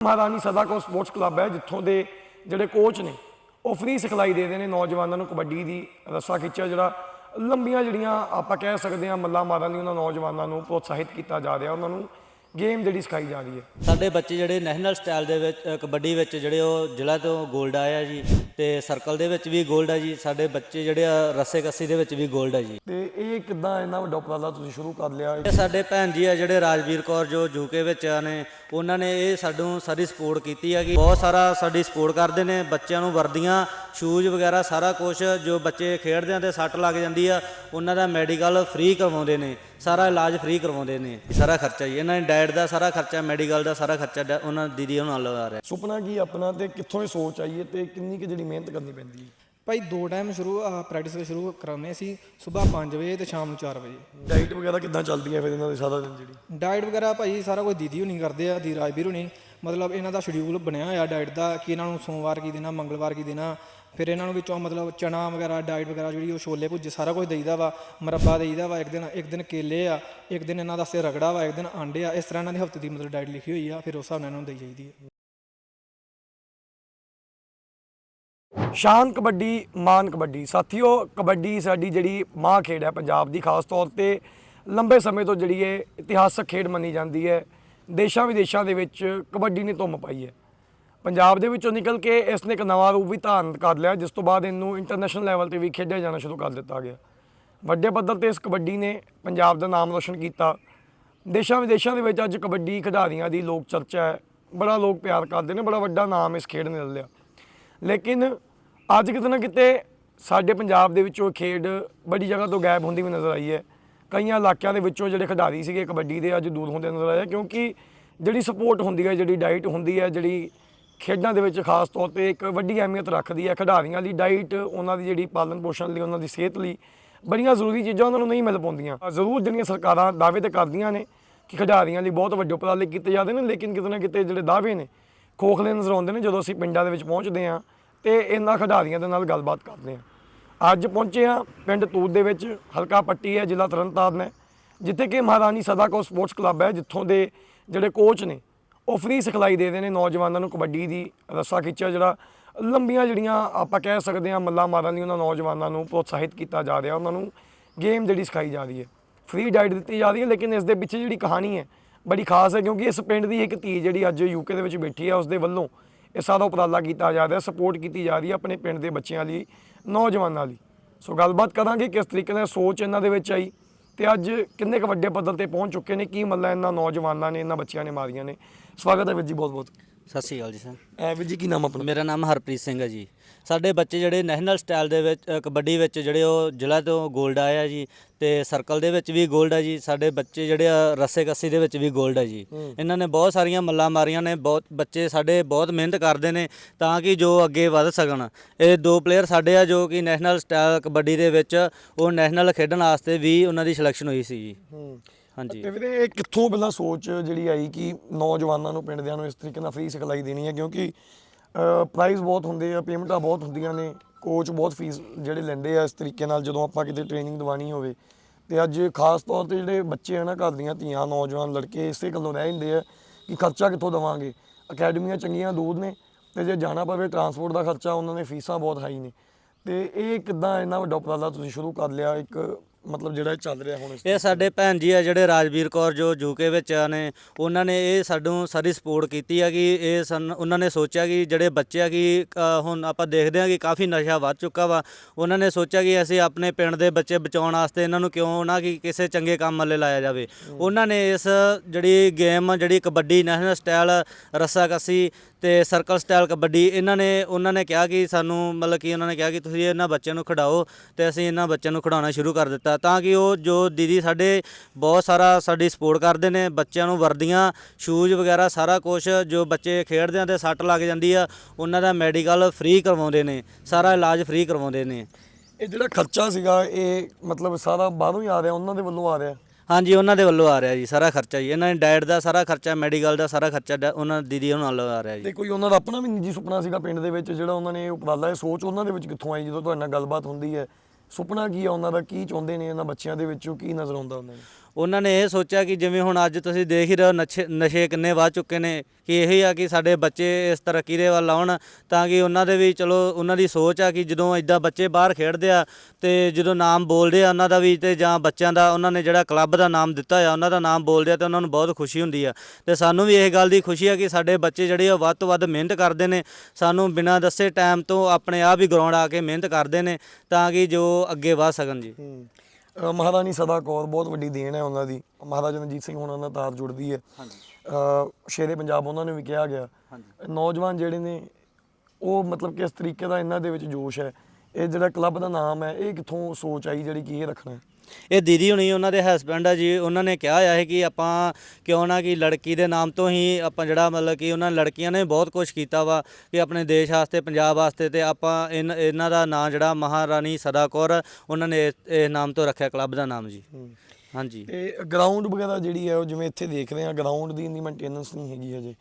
ਮਹਾਰਾਣੀ ਸਦਾ ਕੋ sports club ਹੈ, ਜਿੱਥੋਂ ਦੇ ਜਿਹੜੇ ਕੋਚ ਨੇ, ਉਹ ਫ੍ਰੀ ਸਿਖਲਾਈ ਦੇ ਰਹੇ ਨੇ ਨੌਜਵਾਨਾਂ ਨੂੰ ਕਬੱਡੀ ਦੀ ਰੱਸਾ ਖਿੱਚਿਆ, ਜਿਹੜਾ ਲੰਬੀਆਂ ਜਿਹੜੀਆਂ ਆਪਾਂ ਕਹਿ ਸਕਦੇ ਹਾਂ ਮੱਲਾ ਮਾਰਨ ਲਈ ਉਹਨਾਂ ਨੌਜਵਾਨਾਂ ਨੂੰ ਪ੍ਰੋਤਸਾਹਿਤ ਕੀਤਾ ਜਾ ਰਿਹਾ, ਉਹਨਾਂ ਨੂੰ ਗੇਮ ਜਿਹੜੀ ਸਿਖਾਈ ਜਾ ਰਹੀ ਹੈ। ਸਾਡੇ ਬੱਚੇ ਜਿਹੜੇ ਨੈਸ਼ਨਲ ਸਟਾਈਲ ਦੇ ਵਿੱਚ ਕਬੱਡੀ ਵਿੱਚ ਜਿਹੜੇ ਉਹ ਜ਼ਿਲ੍ਹਾ ਤੋਂ 골ਡ ਆਇਆ ਜੀ ਤੇ ਸਰਕਲ ਦੇ ਵਿੱਚ ਵੀ ਗੋਲਡ ਆ ਜੀ ਸਾਡੇ ਬੱਚੇ ਜਿਹੜੇ ਆ, ਰੱਸੇ ਕੱਸੀ ਦੇ ਵਿੱਚ ਵੀ ਗੋਲਡ ਆ ਜੀ। ਤੇ ਇਹ ਕਿਦਾਂ ਇੰਨਾ ਵੱਡਾ ਦਾ ਤੁਸੀਂ ਸ਼ੁਰੂ ਕਰ ਲਿਆ? ਇਹ ਸਾਡੇ ਭੈਣ ਜੀ ਆ ਜਿਹੜੇ ਰਾਜਵੀਰ ਕੌਰ ਜੋ ਯੂਕੇ ਵਿੱਚ ਆ ਨੇ ਉਹਨਾਂ ਨੇ ਇਹ ਸਾਨੂੰ ਸਾਰੀ ਸਪੋਰਟ ਕੀਤੀ ਹੈਗੀ ਬਹੁਤ ਸਾਰਾ ਸਾਡੀ ਸਪੋਰਟ ਕਰਦੇ ਨੇ ਬੱਚਿਆਂ ਨੂੰ ਵਰਦੀਆਂ ਸ਼ੂਜ਼ ਵਗੈਰਾ ਸਾਰਾ ਕੁਝ ਜੋ ਬੱਚੇ ਖੇਡਦੇ ਆ ਤੇ ਸੱਟ ਲੱਗ ਜਾਂਦੀ ਆ ਉਹਨਾਂ ਦਾ ਮੈਡੀਕਲ ਫ੍ਰੀ ਕਰਵਾਉਂਦੇ ਨੇ ਸਾਰਾ ਇਲਾਜ ਫ੍ਰੀ ਕਰਵਾਉਂਦੇ ਨੇ ਸਾਰਾ ਖਰਚਾ ਜੀ। ਇਹਨਾਂ ਨੇ ਡਾਇਟ ਡਾਈਟ ਦਾ ਸਾਰਾ ਖਰਚਾ ਮੈਡੀਕਲ ਦਾ ਸਾਰਾ ਖਰਚਾ ਡਾ- ਉਹਨਾਂ ਦੀਦੀ ਉਹਨਾਂ ਨਾਲ ਲਗਾ ਰਿਹਾ। ਸੁਪਨਾ ਕੀ ਆਪਣਾ ਤੇ ਕਿੱਥੋਂ ਇਹ ਸੋਚ ਆਈ ਹੈ ਤੇ ਕਿੰਨੀ ਕਿ ਜਿਹੜੀ ਮਿਹਨਤ ਕਰਨੀ ਪੈਂਦੀ ਹੈ? ਭਾਈ ਦੋ ਟਾਈਮ ਸ਼ੁਰੂ ਪ੍ਰੈਕਟਿਸ ਸ਼ੁਰੂ ਕਰਾਉਂਦੇ ਸੀ ਸਵੇਰ 5 ਵਜੇ ਤੇ ਸ਼ਾਮ ਨੂੰ 4 ਵਜੇ। ਡਾਈਟ ਵਗੈਰਾ ਕਿੱਦਾਂ ਚੱਲਦੀ ਹੈ ਫਿਰ ਇਹਨਾਂ ਦੀ ਸਾਰਾ ਦਿਨ ਜਿਹੜੀ? ਡਾਈਟ ਵਗੈਰਾ ਭਾਈ ਸਾਰਾ ਕੁਝ ਦੀਦੀ ਹੁਣੀ ਕਰਦੇ ਆ ਦੀ ਰਾਜਵੀਰ ਹੁਣੀ। ਮਤਲਬ ਇਹਨਾਂ ਦਾ ਸ਼ਡਿਊਲ ਬਣਿਆ ਹੋਇਆ ਡਾਈਟ ਦਾ ਕਿ ਇਹਨਾਂ ਨੂੰ ਸੋਮਵਾਰ ਕੀ ਦੇਣਾ, ਮੰਗਲਵਾਰ ਕੀ ਦੇਣਾ, ਫਿਰ ਇਹਨਾਂ ਨੂੰ ਵਿੱਚੋਂ ਮਤਲਬ ਚਣਾ ਵਗੈਰਾ ਡਾਈਟ ਵਗੈਰਾ ਜਿਹੜੀ ਉਹ ਛੋਲੇ ਭੁੱਜੇ ਸਾਰਾ ਕੁਝ ਦੇਈਦਾ ਵਾ, ਮਰੱਬਾ ਦੇਈਦਾ ਵਾ, ਇੱਕ ਦਿਨ ਇੱਕ ਦਿਨ ਕੇਲੇ ਆ, ਇੱਕ ਦਿਨ ਇਹਨਾਂ ਦਾ ਸੇ ਰਗੜਾ ਵਾ, ਇੱਕ ਦਿਨ ਆਂਡੇ ਆ, ਇਸ ਤਰ੍ਹਾਂ ਇਹਨਾਂ ਦੀ ਹਫ਼ਤੇ ਦੀ ਮਤਲਬ ਡਾਈਟ ਲਿਖੀ ਹੋਈ ਆ, ਫਿਰ ਉਸ ਹਿਸਾਬ ਨਾਲ ਇਹਨਾਂ ਨੂੰ ਦੇਈ ਜਾਈਦੀ ਹੈ ਸ਼ਾਨ ਕਬੱਡੀ, ਮਾਨ ਕਬੱਡੀ। ਸਾਥੀਓ, ਕਬੱਡੀ ਸਾਡੀ ਜਿਹੜੀ ਮਾਂ ਖੇਡ ਹੈ ਪੰਜਾਬ ਦੀ, ਖਾਸ ਤੌਰ ਤੇ ਲੰਬੇ ਸਮੇਂ ਤੋਂ ਜਿਹੜੀ ਇਹ ਇਤਿਹਾਸਕ ਖੇਡ ਮੰਨੀ ਜਾਂਦੀ ਹੈ। ਦੇਸ਼ਾਂ ਵਿਦੇਸ਼ਾਂ ਦੇ ਵਿੱਚ ਕਬੱਡੀ ਨੇ ਧੁੰਮ ਪਾਈ ਹੈ। ਪੰਜਾਬ ਦੇ ਵਿੱਚੋਂ ਨਿਕਲ ਕੇ ਇਸ ਨੇ ਇੱਕ ਨਵਾਂ ਰੂਪ ਵੀ ਧਾਰਨ ਕਰ ਲਿਆ, ਜਿਸ ਤੋਂ ਬਾਅਦ ਇਹਨੂੰ ਇੰਟਰਨੈਸ਼ਨਲ ਲੈਵਲ ਤੇ ਵੀ ਖੇਡਿਆ ਜਾਣਾ ਸ਼ੁਰੂ ਕਰ ਦਿੱਤਾ ਗਿਆ। ਵੱਡੇ ਪੱਧਰ ਤੇ ਇਸ ਕਬੱਡੀ ਨੇ ਪੰਜਾਬ ਦਾ ਨਾਮ ਰੋਸ਼ਨ ਕੀਤਾ। ਦੇਸ਼ਾਂ ਵਿਦੇਸ਼ਾਂ ਦੇ ਵਿੱਚ ਅੱਜ ਕਬੱਡੀ ਖਿਡਾਰੀਆਂ ਦੀ ਲੋਕ ਚਰਚਾ ਹੈ। ਬੜਾ ਲੋਕ ਪਿਆਰ ਕਰਦੇ ਨੇ, ਬੜਾ ਵੱਡਾ ਨਾਮ ਇਸ ਖੇਡ ਨੇ ਲੈ ਲਿਆ। ਲੇਕਿਨ ਅੱਜ ਕਿਤੇ ਨਾ ਕਿਤੇ ਸਾਡੇ ਪੰਜਾਬ ਦੇ ਵਿੱਚੋਂ ਇਹ ਖੇਡ ਬੜੀ ਜਗ੍ਹਾ ਤੋਂ ਗਾਇਬ ਹੁੰਦੀ ਵੀ ਨਜ਼ਰ ਆਈ ਹੈ। ਕਈਆਂ ਇਲਾਕਿਆਂ ਦੇ ਵਿੱਚੋਂ ਜਿਹੜੇ ਖਿਡਾਰੀ ਸੀਗੇ ਕਬੱਡੀ ਦੇ ਅੱਜ ਦੂਰ ਹੁੰਦੇ ਨਜ਼ਰ ਆਏ ਕਿਉਂਕਿ ਜਿਹੜੀ ਸਪੋਰਟ ਹੁੰਦੀ ਹੈ, ਜਿਹੜੀ ਡਾਈਟ ਹੁੰਦੀ ਹੈ, ਜਿਹੜੀ ਖੇਡਾਂ ਦੇ ਵਿੱਚ ਖਾਸ ਤੌਰ ਤੇ ਇੱਕ ਵੱਡੀ ਅਹਿਮੀਅਤ ਰੱਖਦੀ ਹੈ ਖਿਡਾਰੀਆਂ ਦੀ ਡਾਈਟ ਉਹਨਾਂ ਦੀ ਜਿਹੜੀ ਪਾਲਣ ਪੋਸ਼ਣ ਲਈ, ਉਹਨਾਂ ਦੀ ਸਿਹਤ ਲਈ ਬੜੀਆਂ ਜ਼ਰੂਰੀ ਚੀਜ਼ਾਂ ਉਹਨਾਂ ਨੂੰ ਨਹੀਂ ਮਿਲ ਪਾਉਂਦੀਆਂ। ਜ਼ਰੂਰ ਜਿਹੜੀਆਂ ਸਰਕਾਰਾਂ ਦਾਅਵੇ ਤੇ ਕਰਦੀਆਂ ਨੇ ਕਿ ਖਿਡਾਰੀਆਂ ਲਈ ਬਹੁਤ ਵੱਡੇ ਉਪਰਾਲੇ ਕੀਤੇ ਜਾਂਦੇ ਨੇ, ਲੇਕਿਨ ਕਿਤੇ ਨਾ ਕਿਤੇ ਜਿਹੜੇ ਦਾਅਵੇ ਨੇ, ਖੋਖਲੇ ਨਜ਼ਰ ਆਉਂਦੇ ਨੇ ਜਦੋਂ ਅਸੀਂ ਪਿੰਡਾਂ ਦੇ ਵਿੱਚ ਪਹੁੰਚਦੇ ਹਾਂ ਤੇ ਇਹਨਾਂ ਖਿਡਾਰੀਆਂ ਦੇ ਨਾਲ ਗੱਲਬਾਤ ਕਰਦੇ ਹਾਂ। ਅੱਜ ਪਹੁੰਚੇ ਹਾਂ ਪਿੰਡ ਤੂਤ ਦੇ ਵਿੱਚ, ਹਲਕਾ ਪੱਟੀ ਹੈ, ਜ਼ਿਲ੍ਹਾ ਤਰਨਤਾਰਨ ਹੈ, ਜਿੱਥੇ ਕਿ ਮਹਾਰਾਣੀ ਸਦਾ ਕੌਰ ਸਪੋਰਟਸ ਕਲੱਬ ਹੈ, ਜਿੱਥੋਂ ਦੇ ਜਿਹੜੇ ਕੋਚ ਨੇ, ਉਹ ਫ੍ਰੀ ਸਿਖਲਾਈ ਦੇ ਰਹੇ ਨੇ ਨੌਜਵਾਨਾਂ ਨੂੰ ਕਬੱਡੀ ਦੀ ਰੱਸਾ ਖਿੱਚਿਆ, ਜਿਹੜਾ ਲੰਬੀਆਂ ਜਿਹੜੀਆਂ ਆਪਾਂ ਕਹਿ ਸਕਦੇ ਹਾਂ ਮੱਲਾ ਮਾਰਨ ਲਈ ਉਹਨਾਂ ਨੌਜਵਾਨਾਂ ਨੂੰ ਪ੍ਰੋਤਸਾਹਿਤ ਕੀਤਾ ਜਾ ਰਿਹਾ, ਉਹਨਾਂ ਨੂੰ ਗੇਮ ਜਿਹੜੀ ਸਿਖਾਈ ਜਾ ਰਹੀ ਹੈ। ਫ੍ਰੀ ਡਾਈਟ ਦਿੱਤੀ ਜਾ ਰਹੀ ਹੈ, ਲੇਕਿਨ ਇਸ ਦੇ ਪਿੱਛੇ ਜਿਹੜੀ ਕਹਾਣੀ ਹੈ, ਬੜੀ ਖਾਸ ਹੈ, ਕਿਉਂਕਿ ਇਸ ਪਿੰਡ ਦੀ ਇੱਕ ਧੀ ਜਿਹੜੀ ਅੱਜ ਯੂਕੇ ਦੇ ਵਿੱਚ ਬੈਠੀ ਹੈ ਉਸ ਦੇ ਵੱਲੋਂ ਇਹ ਸਾਰਾ ਉਪਰਾਲਾ ਕੀਤਾ ਜਾ ਰਿਹਾ ਸਪੋਰਟ ਕੀਤੀ ਜਾ ਰਹੀ ਹੈ ਆਪਣੇ ਪਿੰਡ ਦੇ ਬੱਚਿਆਂ ਲਈ ਨੌਜਵਾਨਾਂ ਲਈ। ਸੋ ਗੱਲਬਾਤ ਕਰਾਂਗੇ ਕਿਸ ਤਰੀਕੇ ਨਾਲ ਸੋਚ ਇਹਨਾਂ ਦੇ ਵਿੱਚ ਆਈ ਤੇ ਅੱਜ ਕਿੰਨੇ ਕੁ ਵੱਡੇ ਪੱਧਰ ਤੇ ਪਹੁੰਚ ਚੁੱਕੇ ਨੇ, ਕੀ ਮੱਲਾ ਇਹਨਾਂ ਨੌਜਵਾਨਾਂ ਨੇ, ਇਹਨਾਂ ਬੱਚਿਆਂ ਨੇ ਮਾਰੀਆਂ ਨੇ। ਸਵਾਗਤ ਹੈ ਵੀਰ ਜੀ ਬਹੁਤ ਬਹੁਤ ਸਤਿ ਸ਼੍ਰੀ ਅਕਾਲ ਜੀ ਸਰ। ਐ ਵੀਰ ਜੀ ਕੀ ਨਾਮ ਆਪਣਾ? ਮੇਰਾ ਨਾਮ ਹਰਪ੍ਰੀਤ ਸਿੰਘ ਹੈ ਜੀ। ਸਾਡੇ ਬੱਚੇ ਜਿਹੜੇ ਨੈਸ਼ਨਲ ਸਟਾਈਲ ਦੇ ਵਿੱਚ ਕਬੱਡੀ ਵਿੱਚ ਜਿਹੜੇ ਉਹ ਜ਼ਿਲ੍ਹਾ ਤੋਂ 골ਡ ਆਇਆ ਜੀ ਤੇ ਸਰਕਲ ਦੇ ਵਿੱਚ ਵੀ ਗੋਲਡ ਹੈ ਜੀ। ਸਾਡੇ ਬੱਚੇ ਜਿਹੜੇ ਆ, ਰੱਸੇ ਕੱਸੀ ਦੇ ਵਿੱਚ ਵੀ ਗੋਲਡ ਹੈ ਜੀ। ਇਹਨਾਂ ਨੇ ਬਹੁਤ ਸਾਰੀਆਂ ਮੱਲਾਂ ਮਾਰੀਆਂ ਨੇ ਬਹੁਤ ਬੱਚੇ ਸਾਡੇ ਬਹੁਤ ਮਿਹਨਤ ਕਰਦੇ ਨੇ ਤਾਂ ਕਿ ਜੋ ਅੱਗੇ ਵੱਧ ਸਕਣ। ਇਹ ਦੋ ਪਲੇਅਰ ਸਾਡੇ ਆ ਜੋ ਕਿ ਨੈਸ਼ਨਲ ਸਟਾਈਲ ਕਬੱਡੀ ਦੇ ਵਿੱਚ ਉਹ ਨੈਸ਼ਨਲ ਖੇਡਣ ਵਾਸਤੇ ਵੀ ਉਹਨਾਂ ਦੀ ਸਿਲੈਕਸ਼ਨ ਹੋਈ ਸੀ ਜੀ। ਹਾਂਜੀ। ਤੇ ਵੀਰੇ, ਇਹ ਕਿੱਥੋਂ ਪਹਿਲਾਂ ਸੋਚ ਜਿਹੜੀ ਆਈ ਕਿ ਨੌਜਵਾਨਾਂ ਨੂੰ ਪਿੰਡ ਦਿਆਂ ਨੂੰ ਇਸ ਤਰੀਕੇ ਨਾਲ ਫ੍ਰੀ ਸਿਖਲਾਈ ਦੇਣੀ ਹੈ? ਕਿਉਂਕਿ ਪ੍ਰਾਈਜ਼ ਬਹੁਤ ਹੁੰਦੇ ਆ ਪੇਮੈਂਟਾਂ ਬਹੁਤ ਹੁੰਦੀਆਂ ਨੇ ਕੋਚ ਬਹੁਤ ਫੀਸ ਜਿਹੜੇ ਲੈਂਦੇ ਆ ਇਸ ਤਰੀਕੇ ਨਾਲ, ਜਦੋਂ ਆਪਾਂ ਕਿਤੇ ਟ੍ਰੇਨਿੰਗ ਦਿਵਾਣੀ ਹੋਵੇ। ਤੇ ਅੱਜ ਖਾਸ ਤੌਰ ਤੇ ਜਿਹੜੇ ਬੱਚੇ ਆ ਨਾ, ਘਰ ਦੀਆਂ ਧੀਆਂ, ਨੌਜਵਾਨ, ਲੜਕੇ, ਇਸੇ ਗੱਲੋਂ ਰਹਿ ਜਾਂਦੇ ਆ ਕਿ ਖਰਚਾ ਕਿੱਥੋਂ ਦੇਵਾਂਗੇ? ਅਕੈਡਮੀਆਂ ਚੰਗੀਆਂ ਦੂਰ ਨੇ, ਤੇ ਜੇ ਜਾਣਾ ਪਵੇ ਟਰਾਂਸਪੋਰਟ ਦਾ ਖਰਚਾ, ਉਹਨਾਂ ਦੇ ਫੀਸਾਂ ਬਹੁਤ ਹਾਈ ਨੇ। ਤੇ ਇਹ ਕਿੱਦਾਂ ਇੰਨਾ ਵੱਡਾ ਉਪਰਾਲਾ ਤੁਸੀਂ ਸ਼ੁਰੂ ਕਰ ਲਿਆ? ਇੱਕ ਮਤਲਬ ਜਿਹੜਾ ਇਹ ਚੱਲ ਰਿਹਾ ਹੁਣ ਇਸ ਇਹ ਸਾਡੇ ਭੈਣ ਜੀ ਆ ਜਿਹੜੇ ਰਾਜਵੀਰ ਕੌਰ ਜੋ ਯੂਕੇ ਵਿੱਚ ਆ ਨੇ ਉਹਨਾਂ ਨੇ ਇਹ ਸਾਨੂੰ ਸਾਰੀ ਸਪੋਰਟ ਕੀਤੀ ਆ ਕਿ ਇਹ ਸਨ ਉਹਨਾਂ ਨੇ ਸੋਚਿਆ ਕਿ ਜਿਹੜੇ ਬੱਚੇ ਆ ਕਿ ਅ, ਹੁਣ ਆਪਾਂ ਦੇਖਦੇ ਆ ਕਿ ਕਾਫੀ ਨਸ਼ਾ ਵੱਧ ਚੁੱਕਾ ਵਾ। ਉਹਨਾਂ ਨੇ ਸੋਚਿਆ ਕਿ ਅਸੀਂ ਆਪਣੇ ਪਿੰਡ ਦੇ ਬੱਚੇ ਬਚਾਉਣ ਵਾਸਤੇ ਇਹਨਾਂ ਨੂੰ ਕਿਉਂ ਨਾ ਕਿ ਕਿਸੇ ਚੰਗੇ ਕੰਮ ਵੱਲੇ ਲਾਇਆ ਜਾਵੇ। ਉਹਨਾਂ ਨੇ ਇਸ ਜਿਹੜੀ ਗੇਮ ਜਿਹੜੀ ਕਬੱਡੀ ਨੈਸ਼ਨਲ ਸਟਾਈਲ ਰੱਸਾਕੱਸੀ ਤੇ ਸਰਕਲ ਸਟਾਈਲ ਕਬੱਡੀ, ਇਹਨਾਂ ਨੇ, ਉਹਨਾਂ ਨੇ ਕਿਹਾ ਕਿ ਸਾਨੂੰ, ਮਤਲਬ ਕਿ ਉਹਨਾਂ ਨੇ ਕਿਹਾ ਕਿ ਤੁਸੀਂ ਇਹਨਾਂ ਬੱਚਿਆਂ ਨੂੰ ਖਿਡਾਓ ਤੇ ਅਸੀਂ ਇਹਨਾਂ ਬੱਚਿਆਂ ਨੂੰ ਖਿਡਾਉਣਾ ਸ਼ੁਰੂ ਕਰ ਦਿੱਤਾ ਤਾਂ ਕਿ ਉਹ ਜੋ ਦੀਦੀ ਸਾਡੇ ਬਹੁਤ ਸਾਰਾ ਸਾਡੀ ਸਪੋਰਟ ਕਰਦੇ ਨੇ, ਬੱਚਿਆਂ ਨੂੰ ਵਰਦੀਆਂ ਸ਼ੂਜ਼ ਵਗੈਰਾ ਸਾਰਾ ਕੁਝ ਜੋ ਬੱਚੇ ਖੇਡਦੇ ਆ ਤੇ ਸੱਟ ਲੱਗ ਜਾਂਦੀ ਆ, ਉਹਨਾਂ ਦਾ ਮੈਡੀਕਲ ਫ੍ਰੀ ਕਰਵਾਉਂਦੇ ਨੇ, ਸਾਰਾ ਇਲਾਜ ਫ੍ਰੀ ਕਰਵਾਉਂਦੇ ਨੇ। ਇਹ ਜਿਹੜਾ ਖਰਚਾ ਸੀਗਾ, ਇਹ ਮਤਲਬ ਸਾਰਾ ਬਾਹਰੋਂ ਹੀ ਆ ਰਿਹਾ, ਉਹਨਾਂ ਦੇ ਵੱਲੋਂ ਆ ਰਿਹਾ? ਹਾਂਜੀ, ਉਹਨਾਂ ਦੇ ਵੱਲੋਂ ਆ ਰਿਹਾ ਜੀ, ਸਾਰਾ ਖਰਚਾ ਜੀ। ਇਹਨਾਂ ਨੇ ਡਾਈਟ ਦਾ ਸਾਰਾ ਖਰਚਾ, ਮੈਡੀਕਲ ਦਾ ਸਾਰਾ ਖਰਚਾ, ਡਾ- ਉਹਨਾਂ, ਦੀਦੀ ਉਹਨਾਂ ਵੱਲੋਂ ਆ ਰਿਹਾ ਜੀ। ਤੇ ਕੋਈ ਉਹਨਾਂ ਦਾ ਆਪਣਾ ਵੀ ਨਿੱਜੀ ਸੁਪਨਾ ਸੀਗਾ ਪਿੰਡ ਦੇ ਵਿੱਚ, ਜਿਹੜਾ ਉਹਨਾਂ ਨੇ ਇਹ ਉਪਰਾਲਾ ਇਹ ਸੋਚ ਉਹਨਾਂ ਦੇ ਵਿੱਚ ਕਿੱਥੋਂ ਆਈ, ਜਦੋਂ ਤੁਹਾਡੇ ਨਾਲ ਗੱਲਬਾਤ ਹੁੰਦੀ ਹੈ? ਸੁਪਨਾ ਕੀ ਆ ਉਹਨਾਂ ਦਾ? ਕੀ ਚਾਹੁੰਦੇ ਨੇ ਇਹਨਾਂ ਬੱਚਿਆਂ ਦੇ ਵਿੱਚੋਂ? ਕੀ ਨਜ਼ਰ ਆਉਂਦਾ ਉਹਨਾਂ ਨੂੰ? ਉਹਨਾਂ ਨੇ ਇਹ ਸੋਚਿਆ ਕਿ ਜਿਵੇਂ ਹੁਣ ਅੱਜ ਤੁਸੀਂ ਦੇਖ ਹੀ ਰਹੇ ਹੋ ਨਸ਼ੇ ਨਸ਼ੇ ਕਿੰਨੇ ਵੱਧ ਚੁੱਕੇ ਨੇ, ਕਿ ਇਹੀ ਆ ਕਿ ਸਾਡੇ ਬੱਚੇ ਇਸ ਤਰੱਕੀ ਦੇ ਵੱਲ ਆਉਣ ਤਾਂ ਕਿ ਉਹਨਾਂ ਦੇ ਵੀ ਚਲੋ ਉਹਨਾਂ ਦੀ ਸੋਚ ਆ ਕਿ ਜਦੋਂ ਇਦਾਂ ਬੱਚੇ ਬਾਹਰ ਖੇਡਦੇ ਆ ਤੇ ਜਦੋਂ ਨਾਮ ਬੋਲਦੇ ਆ ਉਹਨਾਂ ਦਾ ਵੀ ਤੇ ਜਾਂ ਬੱਚਿਆਂ ਦਾ ਉਹਨਾਂ ਨੇ ਜਿਹੜਾ ਕਲੱਬ ਦਾ ਨਾਮ ਦਿੱਤਾ ਆ, ਉਹਨਾਂ ਦਾ ਨਾਮ ਬੋਲਦੇ ਆ ਤੇ ਉਹਨਾਂ ਨੂੰ ਬਹੁਤ ਖੁਸ਼ੀ ਹੁੰਦੀ ਆ। ਤੇ ਸਾਨੂੰ ਵੀ ਇਹ ਗੱਲ ਦੀ ਖੁਸ਼ੀ ਆ ਕਿ ਸਾਡੇ ਬੱਚੇ ਜਿਹੜੇ ਆ ਵੱਧ ਤੋਂ ਵੱਧ ਮਿਹਨਤ ਕਰਦੇ ਨੇ, ਸਾਨੂੰ ਬਿਨਾਂ ਦੱਸੇ ਟਾਈਮ ਤੋਂ ਆਪਣੇ ਆਪ ਹੀ ਗਰਾਊਂਡ ਆ ਕੇ ਮਿਹਨਤ ਕਰਦੇ ਨੇ ਤਾਂ ਕਿ ਜੋ ਅੱਗੇ ਵਧ ਸਕਣ ਜੀ। ਮਹਾਰਾਣੀ ਸਦਾ ਕੌਰ ਬਹੁਤ ਵੱਡੀ ਦੇਣ ਹੈ ਉਹਨਾਂ ਦੀ। ਮਹਾਰਾਜਾ ਰਣਜੀਤ ਸਿੰਘ ਉਹਨਾਂ ਨਾਲ ਤਾਰ ਜੁੜਦੀ ਹੈ। ਹਾਂਜੀ। ਸ਼ੇਰੇ ਪੰਜਾਬ ਉਹਨਾਂ ਨੂੰ ਵੀ ਕਿਹਾ ਗਿਆ। ਨੌਜਵਾਨ ਜਿਹੜੇ ਨੇ ਉਹ ਮਤਲਬ ਕਿਸ ਤਰੀਕੇ ਦਾ ਇਹਨਾਂ ਦੇ ਵਿੱਚ ਜੋਸ਼ ਹੈ ਇਹ ਜਿਹੜਾ ਕਲੱਬ ਦਾ ਨਾਮ ਹੈ ਇਹ ਕਿੱਥੋਂ ਸੋਚ ਆਈ ਜਿਹੜੀ ਕਿ ਇਹ ਰੱਖਣਾ ਹੈ? ਇਹ ਦੀਦੀ ਹੁਣੀ ਉਹਨਾਂ ਦੇ ਹਸਬੰਡ ਆ ਜੀ ਉਹਨਾਂ ਨੇ ਕਿਹਾ ਆ ਹੈ ਕਿ ਆਪਾਂ ਕਿਉਂ ਨਾ ਕਿ ਲੜਕੀ ਦੇ ਨਾਮ ਤੋਂ ਹੀ ਆਪਾਂ ਜਿਹੜਾ ਮਤਲਬ ਕਿ ਉਹਨਾਂ ਲੜਕੀਆਂ ਨੇ ਬਹੁਤ ਕੁਝ ਕੀਤਾ ਵਾ ਕਿ ਆਪਣੇ ਦੇਸ਼ ਵਾਸਤੇ ਪੰਜਾਬ ਵਾਸਤੇ ਤੇ ਆਪਾਂ ਇਨ- ਇਹਨਾਂ ਦਾ ਨਾਂ ਜਿਹੜਾ ਮਹਾਰਾਣੀ ਸਦਾ ਕੌਰ ਉਹਨਾਂ ਨੇ ਇਸ- ਇਹ ਨਾਮ ਤੋਂ ਰੱਖਿਆ ਕਲੱਬ ਦਾ ਨਾਮ ਜੀ। ਹਾਂਜੀ। ਤੇ ਗਰਾਊਂਡ ਵਗੈਰਾ ਜਿਹੜੀ ਹੈ ਉਹ ਜਿਵੇਂ ਇੱਥੇ ਦੇਖ ਰਹੇ ਆ ਗਰਾਊਂਡ ਦੀ ਇੰਨੀ ਮੇਨਟੇਨੈਂਸ ਨਹੀਂ ਹੈਗੀ ਹਜੇ।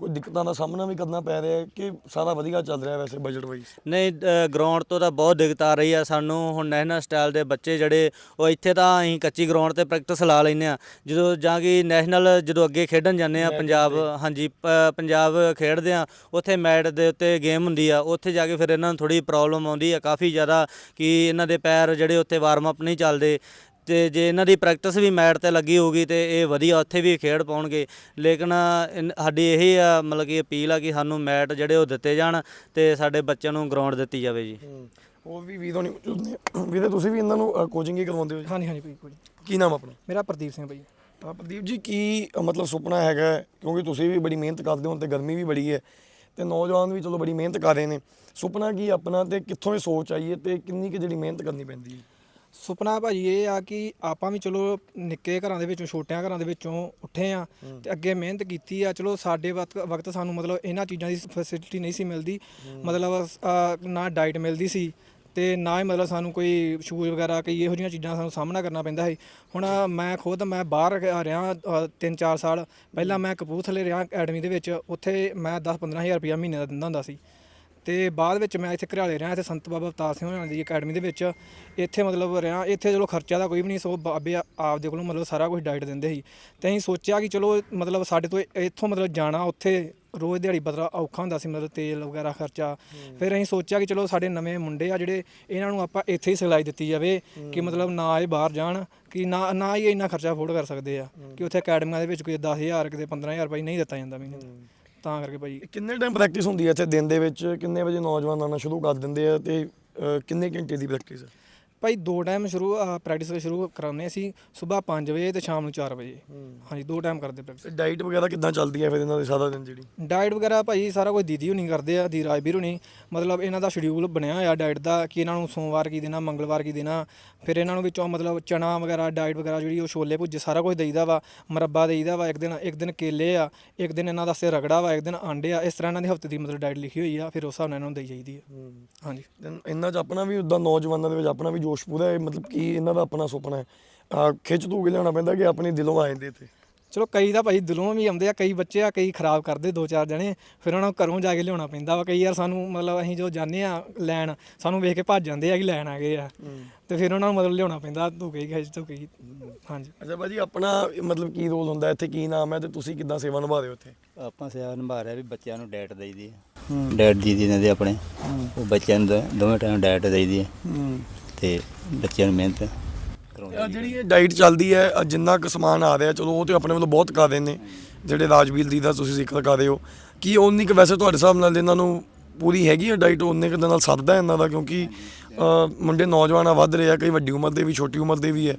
ਕੋਈ ਦਿੱਕਤਾਂ ਦਾ ਸਾਹਮਣਾ ਵੀ ਕਰਨਾ ਪੈ ਰਿਹਾ ਹੈ ਕਿ ਸਾਰਾ ਵਧੀਆ ਚੱਲ ਰਿਹਾ ਵੈਸੇ ਬਜਟ ਵਾਈਜ਼ ਨਹੀਂ ਗਰਾਊਂਡ ਤੋਂ ਤਾਂ ਬਹੁਤ ਦਿੱਕਤ ਆ ਰਹੀ ਆ ਸਾਨੂੰ। ਹੁਣ ਨੈਸ਼ਨਲ ਸਟਾਈਲ ਦੇ ਬੱਚੇ ਜਿਹੜੇ ਉਹ ਇੱਥੇ ਤਾਂ ਅਸੀਂ ਕੱਚੀ ਗਰਾਊਂਡ ਤੇ ਪ੍ਰੈਕਟਿਸ ਲਾ ਲੈਂਦੇ ਆ ਜਦੋਂ ਜਾਂ ਕਿ ਨੈਸ਼ਨਲ ਜਦੋਂ ਅੱਗੇ ਖੇਡਣ ਜਾਂਦੇ ਆ ਪੰਜਾਬ ਹਾਂਜੀ ਪ- ਪੰਜਾਬ ਖੇਡਦੇ ਆ ਉੱਥੇ ਮੈਟ ਦੇ ਉੱਤੇ ਗੇਮ ਹੁੰਦੀ ਆ। ਉੱਥੇ ਜਾ ਕੇ ਫਿਰ ਇਹਨਾਂ ਨੂੰ ਥੋੜੀ ਪ੍ਰੋਬਲਮ ਆਉਂਦੀ ਆ ਕਾਫੀ ਜ਼ਿਆਦਾ ਕਿ ਇਹਨਾਂ ਦੇ ਪੈਰ ਜਿਹੜੇ ਉੱਥੇ ਵਾਰਮ ਅਪ ਨਹੀਂ ਚੱਲਦੇ। ਤੇ ਜੇ ਇਹਨਾਂ ਦੀ ਪ੍ਰੈਕਟਿਸ ਵੀ ਮੈਟ ਤੇ ਲੱਗੀ ਹੋਊਗੀ ਤੇ ਇਹ ਵਧੀਆ ਉੱਥੇ ਵੀ ਖੇਡ ਪਾਉਣਗੇ। ਲੇਕਿਨ ਇਨ- ਸਾਡੀ ਇਹੀ ਆ ਮਤਲਬ ਕਿ ਅਪੀਲ ਆ ਕਿ ਸਾਨੂੰ ਮੈਟ ਜਿਹੜੇ ਉਹ ਦਿੱਤੇ ਜਾਣ ਤੇ ਸਾਡੇ ਬੱਚਿਆਂ ਨੂੰ ਗਰਾਊਂਡ ਦਿੱਤੀ ਜਾਵੇ ਜੀ। ਹੋਰ ਵੀ ਵੀਰੋ ਨਹੀਂ ਮੌਜੂਦ ਨੇ। ਵੀਰੇ ਤੁਸੀਂ ਵੀ ਇਹਨਾਂ ਨੂੰ ਕੋਚਿੰਗ ਹੀ ਕਰਵਾਉਂਦੇ ਹੋ ਜੀ? ਹਾਂਜੀ ਹਾਂਜੀ ਭਾਈ ਕੋਈ ਕੀ ਨਾਮ ਆਪਣਾ? ਮੇਰਾ ਪ੍ਰਦੀਪ ਸਿੰਘ ਭਾਈ। ਤਾਂ ਪ੍ਰਦੀਪ ਜੀ ਕੀ ਅ, ਮਤਲਬ ਸੁਪਨਾ ਹੈਗਾ? ਹੈ? ਕਿਉਂਕਿ ਤੁਸੀਂ ਵੀ ਬੜੀ ਮਿਹਨਤ ਕਰਦੇ ਹੋ ਤੇ ਗਰਮੀ ਵੀ ਬੜੀ ਹੈ। ਤੇ ਨੌਜਵਾਨ ਵੀ ਚਲੋ ਬੜੀ ਮਿਹਨਤ ਕਰ ਰਹੇ ਨੇ। ਸੁਪਨਾ ਕੀ ਆਪਣਾ ਤੇ ਕਿੱਥੋਂ ਇਹ ਸੋਚ ਆਈ ਹੈ ਤੇ ਕਿੰਨੀ ਕਿ ਜਿਹੜੀ ਮਿਹਨਤ ਕਰਨੀ ਪੈਂਦੀ ਹੈ? ਸੁਪਨਾ ਭਾਜੀ ਇਹ ਆ ਕਿ ਆਪਾਂ ਵੀ ਚਲੋ ਨਿੱਕੇ ਘਰਾਂ ਦੇ ਵਿੱਚੋਂ ਛੋਟਿਆਂ ਘਰਾਂ ਦੇ ਵਿੱਚੋਂ ਉੱਠੇ ਆ ਤੇ ਅੱਗੇ ਮਿਹਨਤ ਕੀਤੀ ਆ। ਚਲੋ ਸਾਡੇ ਵਕਤ ਵਕਤ ਸਾਨੂੰ ਮਤਲਬ ਇਹਨਾਂ ਚੀਜ਼ਾਂ ਦੀ ਫੈਸਿਲਿਟੀ ਨਹੀਂ ਸੀ ਮਿਲਦੀ। ਮਤਲਬ ਨਾ ਡਾਈਟ ਮਿਲਦੀ ਸੀ ਤੇ ਨਾ ਹੀ ਮਤਲਬ ਸਾਨੂੰ ਕੋਈ ਸ਼ੂਜ਼ ਵਗੈਰਾ ਕਈ ਇਹੋ ਜਿਹੀਆਂ ਚੀਜ਼ਾਂ ਸਾਨੂੰ ਸਾਹਮਣਾ ਕਰਨਾ ਪੈਂਦਾ ਸੀ। ਹੁਣ ਮੈਂ ਖੁਦ ਮੈਂ ਬਾਹਰ ਰਿਹਾ 3-4 ਸਾਲ। ਪਹਿਲਾਂ ਮੈਂ ਕਪੂਰਥਲੇ ਰਿਹਾ ਅਕੈਡਮੀ ਦੇ ਵਿੱਚ। ਉੱਥੇ ਮੈਂ 10-15000 ਰੁਪਇਆ ਮਹੀਨੇ ਦਾ ਦਿੰਦਾ ਹੁੰਦਾ ਸੀ। ਤੇ ਬਾਅਦ ਵਿੱਚ ਮੈਂ ਇੱਥੇ ਘਰਿਆਲੇ ਰਿਹਾ ਇੱਥੇ ਸੰਤ ਬਾਬਾ ਅਵਤਾਰ ਸਿੰਘ ਹੋਣਾ ਦੀ ਅਕੈਡਮੀ ਦੇ ਵਿੱਚ। ਇੱਥੇ ਮਤਲਬ ਰਿਹਾ ਇੱਥੇ ਚਲੋ ਖਰਚਾ ਦਾ ਕੋਈ ਵੀ ਨਹੀਂ ਸੋ ਬਾਬੇ ਆਪਦੇ ਕੋਲੋਂ ਮਤਲਬ ਸਾਰਾ ਕੁਝ ਡਾਈਟ ਦਿੰਦੇ ਸੀ। ਤੇ ਅਸੀਂ ਸੋਚਿਆ ਕਿ ਚਲੋ ਮਤਲਬ ਸਾਡੇ ਤੋਂ ਇੱਥੋਂ ਮਤਲਬ ਜਾਣਾ ਉੱਥੇ ਰੋਜ਼ ਦਿਹਾੜੀ ਬਦਲਾ ਔਖਾ ਹੁੰਦਾ ਸੀ ਮਤਲਬ ਤੇਲ ਵਗੈਰਾ ਖਰਚਾ। ਫਿਰ ਅਸੀਂ ਸੋਚਿਆ ਕਿ ਚਲੋ ਸਾਡੇ ਨਵੇਂ ਮੁੰਡੇ ਆ ਜਿਹੜੇ ਇਹਨਾਂ ਨੂੰ ਆਪਾਂ ਇੱਥੇ ਹੀ ਸਿਖਲਾਈ ਦਿੱਤੀ ਜਾਵੇ ਕਿ ਮਤਲਬ ਨਾ ਇਹ ਬਾਹਰ ਜਾਣ ਕਿ ਨਾ ਨਾ ਹੀ ਇੰਨਾ ਖਰਚਾ ਅਫੋਰਡ ਕਰ ਸਕਦੇ ਆ। ਕਿ ਉੱਥੇ ਅਕੈਡਮੀਆਂ ਦੇ ਵਿੱਚ ਕੋਈ 10000 ਕਿਤੇ 15000 ਰੁਪਏ ਨਹੀਂ ਦਿੱਤਾ ਜਾਂਦਾ ਮਹੀਨੇ ਦਾ। ਤਾਂ ਕਰਕੇ ਭਾਈ ਕਿੰਨੇ ਟਾਈਮ ਪ੍ਰੈਕਟਿਸ ਹੁੰਦੀ ਹੈ ਇੱਥੇ ਦਿਨ ਦੇ ਵਿੱਚ? ਕਿੰਨੇ ਵਜੇ ਨੌਜਵਾਨ ਆਉਣਾ ਸ਼ੁਰੂ ਕਰ ਦਿੰਦੇ ਆ ਤੇ ਅ, ਕਿੰਨੇ ਘੰਟੇ ਦੀ ਪ੍ਰੈਕਟਿਸ ਹੈ? ਭਾਈ ਦੋ ਟਾਈਮ ਸ਼ੁਰੂ ਪ੍ਰੈਕਟਿਸ ਸ਼ੁਰੂ ਕਰਾਉਂਦੇ ਸੀ ਸਵੇਰ 5 ਵਜੇ ਤੇ ਸ਼ਾਮ ਨੂੰ 4 ਵਜੇ। ਹਾਂਜੀ ਦੋ ਟਾਈਮ ਕਰਦੇ ਪ੍ਰੈਕਟਿਸ ਡਾਈਟ ਵਗੈਰਾ ਕਿੱਦਾਂ ਚੱਲਦੀ ਹੈ ਫਿਰ ਇਹਨਾਂ ਦੀ ਸਾਰਾ ਦਿਨ ਜਿਹੜੀ? ਡਾਈਟ ਵਗੈਰਾ ਭਾਈ ਸਾਰਾ ਕੁਝ ਦੀਦੀ ਹੁਣੀ ਕਰਦੇ ਆ ਦੀ ਰਾਜਵੀਰ ਹੁਣੀ। ਮਤਲਬ ਇਹਨਾਂ ਦਾ ਸ਼ਡਿਊਲ ਬਣਿਆ ਹੋਇਆ ਡਾਈਟ ਦਾ ਕਿ ਇਹਨਾਂ ਨੂੰ ਸੋਮਵਾਰ ਕੀ ਦੇਣਾ ਮੰਗਲਵਾਰ ਕੀ ਦੇਣਾ। ਫਿਰ ਇਹਨਾਂ ਨੂੰ ਵਿੱਚੋਂ ਮਤਲਬ ਚਨਾ ਵਗੈਰਾ ਡਾਈਟ ਵਗੈਰਾ ਜਿਹੜੀ ਉਹ ਛੋਲੇ ਭੁੱਜੇ ਸਾਰਾ ਕੁਝ ਦੇਈਦਾ ਵਾ ਮੁਰੱਬਾ ਦੇਈਦਾ ਵਾ। ਇੱਕ ਦਿਨ ਇੱਕ ਦਿਨ ਕੇਲੇ ਆ ਇੱਕ ਦਿਨ ਇਹਨਾਂ ਦਾ ਸੇ ਰਗੜਾ ਵਾ ਇੱਕ ਦਿਨ ਆਂਡੇ ਆ। ਇਸ ਤਰ੍ਹਾਂ ਇਹਨਾਂ ਦੀ ਹਫ਼ਤੇ ਦੀ ਮਤਲਬ ਡਾਈਟ ਲਿਖੀ ਹੋਈ ਆ ਫਿਰ ਉਸ ਹਿਸਾਬ ਨਾਲ ਇਹਨਾਂ ਨੂੰ ਦੇਈ ਜਾਈਦੀ ਆ। ਹਾਂਜੀ। ਇਹਨਾਂ 'ਚ ਆਪਣਾ ਵੀ ਉਦਾਂ ਨੌਜਵਾਨਾਂ ਦੇ ਵਿੱਚ ਆਪਣਾ ਵੀ ਜੋਸ਼ ਪੂਰਾ ਹੈ ਮਤਲਬ ਕਿ ਇਹਨਾਂ ਦਾ ਆਪਣਾ ਸੁਪਨਾ ਹੈ। ਖਿੱਚ ਧੂ ਕੇ ਲਿਆਉਣਾ ਪੈਂਦਾ ਕਿ ਆਪਣੇ ਦਿਲੋਂ ਆ ਜਾਂਦੇ ਇੱਥੇ। ਚਲੋ ਕਈ ਤਾਂ ਭਾਈ ਦਿਲੋਂ ਵੀ ਆਉਂਦੇ ਆ ਕਈ ਬੱਚੇ ਆ ਕਈ ਖਰਾਬ ਕਰਦੇ ਦੋ ਚਾਰ ਜਣੇ ਫਿਰ ਉਹਨਾਂ ਨੂੰ ਘਰੋਂ ਜਾ ਕੇ ਲਿਆਉਣਾ ਪੈਂਦਾ ਵਾ। ਕਈ ਯਾਰ ਸਾਨੂੰ ਮਤਲਬ ਅਸੀਂ ਜੋ ਜਾਂਦੇ ਆ ਲੈਣ ਸਾਨੂੰ ਵੇਖ ਕੇ ਭੱਜ ਜਾਂਦੇ ਆ ਕਿ ਲੈਣ ਆ ਗਏ ਆ। ਤੇ ਫਿਰ ਉਹਨਾਂ ਨੂੰ ਮਤਲਬ ਲਿਆਉਣਾ ਪੈਂਦਾ ਧੁਕੇ ਹੀ ਖਿੱਚ ਧੁਕੇ ਹੀ ਹਾਂਜੀ। ਅੱਛਾ ਭਾਜੀ ਆਪਣਾ ਮਤਲਬ ਕੀ ਰੋਲ ਹੁੰਦਾ ਇੱਥੇ? ਕੀ ਨਾਮ ਹੈ ਤੇ ਤੁਸੀਂ ਕਿੱਦਾਂ ਸੇਵਾ ਨਿਭਾ ਰਹੇ ਹੋ ਇੱਥੇ? ਆਪਾਂ ਸੇਵਾ ਨਿਭਾ ਰਿਹਾ ਵੀ ਬੱਚਿਆਂ ਨੂੰ ਡਾਈਟ ਦੇਈਦੀ ਹੈ। ਡਾਈਟ ਦੀ ਦੀ ਨੇ ਆਪਣੇ ਉਹ ਬੱਚਿਆਂ ਨੂੰ ਦੋ- ਦੋਵੇਂ ਟਾਈਮ ਡਾਈਟ ਦੇਈਦੀ ਹੈ। ਤੇ ਬੱਚਿਆਂ ਨੂੰ ਮਿਹਨਤ ਕਰਾਉਂਦੇ ਜਿਹੜੀ ਇਹ ਡਾਈਟ ਚੱਲਦੀ ਹੈ ਅ, ਜਿੰਨਾ ਕੁ ਸਮਾਨ ਆ ਰਿਹਾ ਚਲੋ ਉਹ ਤੇ ਆਪਣੇ ਵੱਲੋਂ ਬਹੁਤ ਕਰ ਰਹੇ ਨੇ ਜਿਹੜੇ ਰਾਜਵੀਰ ਦੀ ਦਾ ਤੁਸੀਂ ਜ਼ਿਕਰ ਕਰ ਰਹੇ ਹੋ। ਕੀ ਉਨੀ ਕੁ ਵੈਸੇ ਤੁਹਾਡੇ ਹਿਸਾਬ ਨਾਲ ਇਹਨਾਂ ਨੂੰ ਪੂਰੀ ਹੈਗੀ ਹੈ ਡਾਈਟ ਉਨੇ ਕੁ ਦੇ ਨਾਲ ਸਰਦਾ ਇਹਨਾਂ ਦਾ? ਕਿਉਂਕਿ ਅ, ਮੁੰਡੇ ਨੌਜਵਾਨ ਆ ਵੱਧ ਰਹੇ ਆ ਕਈ ਵੱਡੀ ਉਮਰ ਦੇ ਵੀ ਛੋਟੀ ਉਮਰ ਦੇ ਵੀ ਹੈ।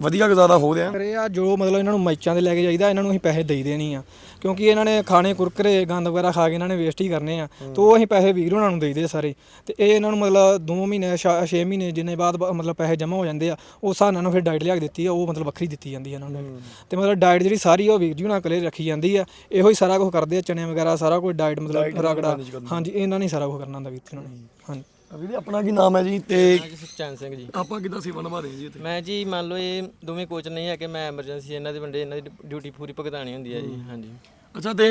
ਵਧੀਆ ਗੁਜ਼ਾਰਾ ਹੋ ਰਿਹਾ? ਕਰੇ ਆ ਜੋ ਮਤਲਬ ਇਹਨਾਂ ਨੂੰ ਮੈਚਾਂ ਦੇ ਲੈ ਕੇ ਜਾਈਦਾ ਇਹਨਾਂ ਨੂੰ ਅਸੀਂ ਪੈਸੇ ਦੇਈ ਦੇਣੀ ਆ। ਕਿਉਂਕਿ ਇਹਨਾਂ ਨੇ ਖਾਣੇ ਕੁਰਕਰੇ ਗੰਦ ਵਗੈਰਾ ਖਾ ਕੇ ਇਹਨਾਂ ਨੇ ਵੇਸਟ ਹੀ ਕਰਨੇ ਆ। ਤੇ ਉਹ ਅਸੀਂ ਪੈਸੇ ਵੀਰ ਉਹਨਾਂ ਨੂੰ ਦੇਈਦੇ ਸਾਰੇ। ਤੇ ਇਹ ਇਹਨਾਂ ਨੂੰ ਮਤਲਬ 2 ਮਹੀਨੇ 6 ਮਹੀਨੇ ਜਿੰਨੇ ਬਾਅਦ ਬ- ਮਤਲਬ ਪੈਸੇ ਜਮ੍ਹਾਂ ਹੋ ਜਾਂਦੇ ਆ ਉਸ ਹਿਸਾਬ ਨਾਲ ਇਹਨਾਂ ਨੂੰ ਫਿਰ ਡਾਈਟ ਲਿਆ ਕੇ ਦਿੱਤੀ ਆ ਉਹ ਮਤਲਬ ਵੱਖਰੀ ਦਿੱਤੀ ਜਾਂਦੀ ਆ ਇਹਨਾਂ ਨੂੰ। ਤੇ ਮਤਲਬ ਡਾਈਟ ਜਿਹੜੀ ਸਾਰੀ ਉਹ ਵੀਰ ਜੀ ਉਹਨਾਂ ਕੋਲੇ ਰੱਖੀ ਜਾਂਦੀ ਆ। ਇਹੋ ਹੀ ਸਾਰਾ ਕੁਝ ਕਰਦੇ ਆ ਚਨੇ ਵਗੈਰਾ ਸਾਰਾ ਕੁਝ ਡਾਈਟ ਮਤਲਬ ਰਗੜਾ ਹਾਂਜੀ ਇਹਨਾਂ ਨੇ ਸਾਰਾ ਕੁਝ ਕਰਨਾ ਹੁੰਦਾ ਵੀਰ ਜੀ ਉਹਨਾਂ ਨੇ। ਹਾਂਜੀ। ਵੀਰੇ ਆਪਣਾ ਕੀ ਨਾਮ ਹੈ ਜੀ ਤੇ ਜੀ ਸੁਖਚੈਨ ਸਿੰਘ ਜੀ। ਆਪਾਂ ਕਿੱਦਾਂ ਸੇਵਾ ਨਿਭਾ ਰਹੇ ਹਾਂ ਜੀ ਇੱਥੇ? ਮੈਂ ਜੀ ਮੰਨ ਲਓ ਇਹ ਦੋਵੇਂ ਕੋਚ ਨਹੀਂ ਹੈ ਕਿ ਮੈਂ ਐਮਰਜੈਂਸੀ ਇਹਨਾਂ ਦੇ ਵੰਡੇ ਇਹਨਾਂ ਦੀ ਡਿਊਟੀ ਪੂਰੀ ਭੁਗਤਾਣੀ ਹੁੰਦੀ ਹੈ ਜੀ ਹਾਂਜੀ। ਅੱਛਾ ਤੇ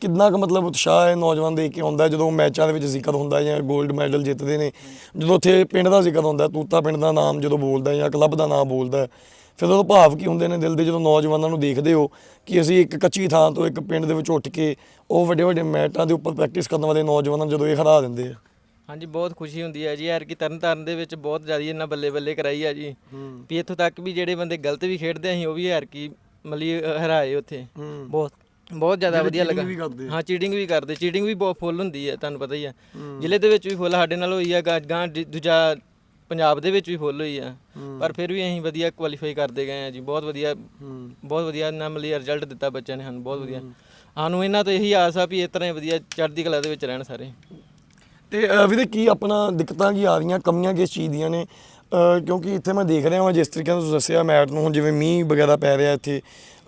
ਕਿੰਨਾ ਕੁ ਮਤਲਬ ਉਤਸ਼ਾਹ ਹੈ ਨੌਜਵਾਨ ਦੇਖ ਕੇ ਆਉਂਦਾ ਹੈ ਜਦੋਂ ਮੈਚਾਂ ਦੇ ਵਿੱਚ ਜ਼ਿਕਰ ਹੁੰਦਾ ਹੈ ਜਾਂ 골ਡ ਮੈਡਲ ਜਿੱਤਦੇ ਨੇ? ਜਦੋਂ ਉੱਥੇ ਪਿੰਡ ਦਾ ਜ਼ਿਕਰ ਹੁੰਦਾ ਹੈ, ਤੂਤਾ ਪਿੰਡ ਦਾ ਨਾਮ ਜਦੋਂ ਬੋਲਦਾ ਹੈ ਜਾਂ ਕਲੱਬ ਦਾ ਨਾਮ ਬੋਲਦਾ ਹੈ, ਫਿਰ ਉਹ ਭਾਵ ਕੀ ਹੁੰਦੇ ਨੇ ਦਿਲ ਦੇ ਜਦੋਂ ਨੌਜਵਾਨਾਂ ਨੂੰ ਦੇਖਦੇ ਹੋ ਕਿ ਅਸੀਂ ਇੱਕ ਕੱਚੀ ਥਾਂ ਤੋਂ ਇੱਕ ਪਿੰਡ ਦੇ ਵਿੱਚ ਉੱਠ ਕੇ ਉਹ ਵੱਡੇ ਵੱਡੇ ਮੈਟਾਂ ਦੇ ਉੱਪਰ ਪ੍ਰੈਕਟਿਸ ਕਰਨ ਵਾਲੇ ਨੌਜਵਾਨਾਂ ਨੂੰ ਜਦੋਂ ਇਹ ਹਰਾ ਦਿੰਦੇ ਆ? ਹਾਂਜੀ ਬਹੁਤ ਖੁਸ਼ੀ ਹੁੰਦੀ ਹੈ ਜੀ। ਯਾਰ ਕਿ ਤਰਨ ਤਾਰਨ ਦੇ ਵਿੱਚ ਬਹੁਤ ਜ਼ਿਆਦਾ ਇਹਨਾਂ ਬੱਲੇ ਬੱਲੇ ਕਰਾਈ ਆ ਜੀ। ਵੀ ਇੱਥੋਂ ਤੱਕ ਵੀ ਜਿਹੜੇ ਬੰਦੇ ਗਲਤ ਵੀ ਖੇਡਦੇ ਅਸੀਂ ਉਹ ਵੀ ਯਾਰ ਕੀ ਮਲੀ ਹਰਾਏ ਉੱਥੇ। ਬਹੁਤ ਬਹੁਤ ਜ਼ਿਆਦਾ ਵਧੀਆ ਲੱਗਾ। ਵੀ ਕਰਦੇ ਹਾਂ ਚੀਟਿੰਗ ਵੀ ਕਰਦੇ। ਚੀਟਿੰਗ ਵੀ ਬਹੁਤ ਫੁੱਲ ਹੁੰਦੀ ਹੈ ਤੁਹਾਨੂੰ ਪਤਾ ਹੀ ਆ। ਜ਼ਿਲ੍ਹੇ ਦੇ ਵਿੱਚ ਵੀ ਫੁੱਲ ਸਾਡੇ ਨਾਲ ਹੋਈ ਆ ਗਾ ਗਾਂ ਦ- ਦੂਜਾ ਪੰਜਾਬ ਦੇ ਵਿੱਚ ਵੀ ਫੁੱਲ ਹੋਈ ਆ। ਪਰ ਫਿਰ ਵੀ ਅਸੀਂ ਵਧੀਆ ਕੁਆਲੀਫਾਈ ਕਰਦੇ ਗਏ ਆ ਜੀ। ਬਹੁਤ ਵਧੀਆ ਬਹੁਤ ਵਧੀਆ ਨਾ ਮਲੀ ਰਿਜ਼ਲਟ ਦਿੱਤਾ ਬੱਚਿਆਂ ਨੇ ਸਾਨੂੰ ਬਹੁਤ ਵਧੀਆ। ਸਾਨੂੰ ਇਹਨਾਂ ਤੋਂ ਇਹੀ ਆਸ ਆ ਵੀ ਇਸ ਤਰ੍ਹਾਂ ਹੀ ਵਧੀਆ ਚੜ੍ਹਦੀ ਕਲਾ ਦੇ ਵਿੱਚ ਰਹਿਣ ਸਾਰੇ। ਤੇ ਅਹ, ਵੀਰੇ ਕੀ ਆਪਣਾ ਦਿੱਕਤਾਂ ਕੀ ਆ ਰਹੀਆਂ ਕਮੀਆਂ ਕਿਸ ਚੀਜ਼ ਦੀਆਂ ਨੇ? ਅਹ, ਕਿਉਂਕਿ ਇੱਥੇ ਮੈਂ ਦੇਖ ਰਿਹਾ ਹਾਂ ਜਿਸ ਤਰੀਕੇ ਨਾਲ ਤੁਸੀਂ ਦੱਸਿਆ ਮੈਟ ਨੂੰ ਹੁਣ ਜਿਵੇਂ ਮੀਂਹ ਵਗੈਰਾ ਪੈ ਰਿਹਾ ਇੱਥੇ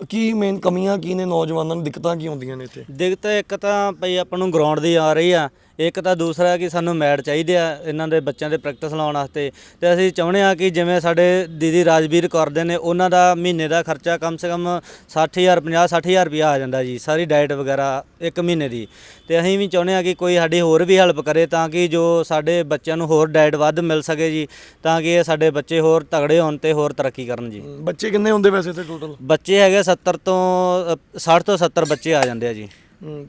ਕੀ ਮੇਨ ਕਮੀਆਂ ਕੀ ਨੇ ਨੌਜਵਾਨਾਂ ਨੂੰ ਦਿੱਕਤਾਂ ਕੀ ਹੁੰਦੀਆਂ ਨੇ ਇੱਥੇ? ਦਿੱਕਤ ਇੱਕ ਤਾਂ ਭਈ ਆਪਾਂ ਨੂੰ ਗਰਾਊਂਡ ਦੀ ਆ ਰਹੀ ਆ ਇੱਕ ਤਾਂ ਦੂਸਰਾ ਕਿ ਸਾਨੂੰ ਮੈਟ ਚਾਹੀਦੇ ਆ ਇਹਨਾਂ ਦੇ ਬੱਚਿਆਂ ਦੇ ਪ੍ਰੈਕਟਿਸ ਲਾਉਣ ਵਾਸਤੇ। ਤੇ ਅਸੀਂ ਚਾਹੁੰਦੇ ਆ ਕਿ ਜਿਵੇਂ ਸਾਡੇ ਦੀਦੀ ਰਾਜਵੀਰ ਕੌਰ ਦੇ ਨੇ ਉਹਨਾਂ ਦਾ ਮਹੀਨੇ ਦਾ ਖਰਚਾ ਕਮ ਸੇ ਕਮ 60000 50 60000 ਰੁਪਇਆ ਆ ਜਾਂਦਾ ਜੀ ਸਾਰੀ ਡਾਈਟ ਵਗੈਰਾ ਇੱਕ ਮਹੀਨੇ ਦੀ। ਤੇ ਅਸੀਂ ਵੀ ਚਾਹੁੰਦੇ ਆ ਕਿ ਕੋਈ ਸਾਡੀ ਹੋਰ ਵੀ ਹੈਲਪ ਕਰੇ ਤਾਂ ਕਿ ਜੋ ਸਾਡੇ ਬੱਚਿਆਂ ਨੂੰ ਹੋਰ ਡਾਈਟ ਵੱਧ ਮਿਲ ਸਕੇ ਜੀ ਤਾਂ ਕਿ ਇਹ ਸਾਡੇ ਬੱਚੇ ਹੋਰ ਤਗੜੇ ਹੋਣ ਤੇ ਹੋਰ ਤਰੱਕੀ ਕਰਨ ਜੀ। ਬੱਚੇ ਕਿੰਨੇ ਹੁੰਦੇ ਵੈਸੇ ਤੇ ਟੋਟਲ ਬੱਚੇ ਹੈਗੇ 70 ਤੋਂ ਅ, 60 ਤੋਂ 70 ਬੱਚੇ ਆ ਜਾਂਦੇ ਆ ਜੀ।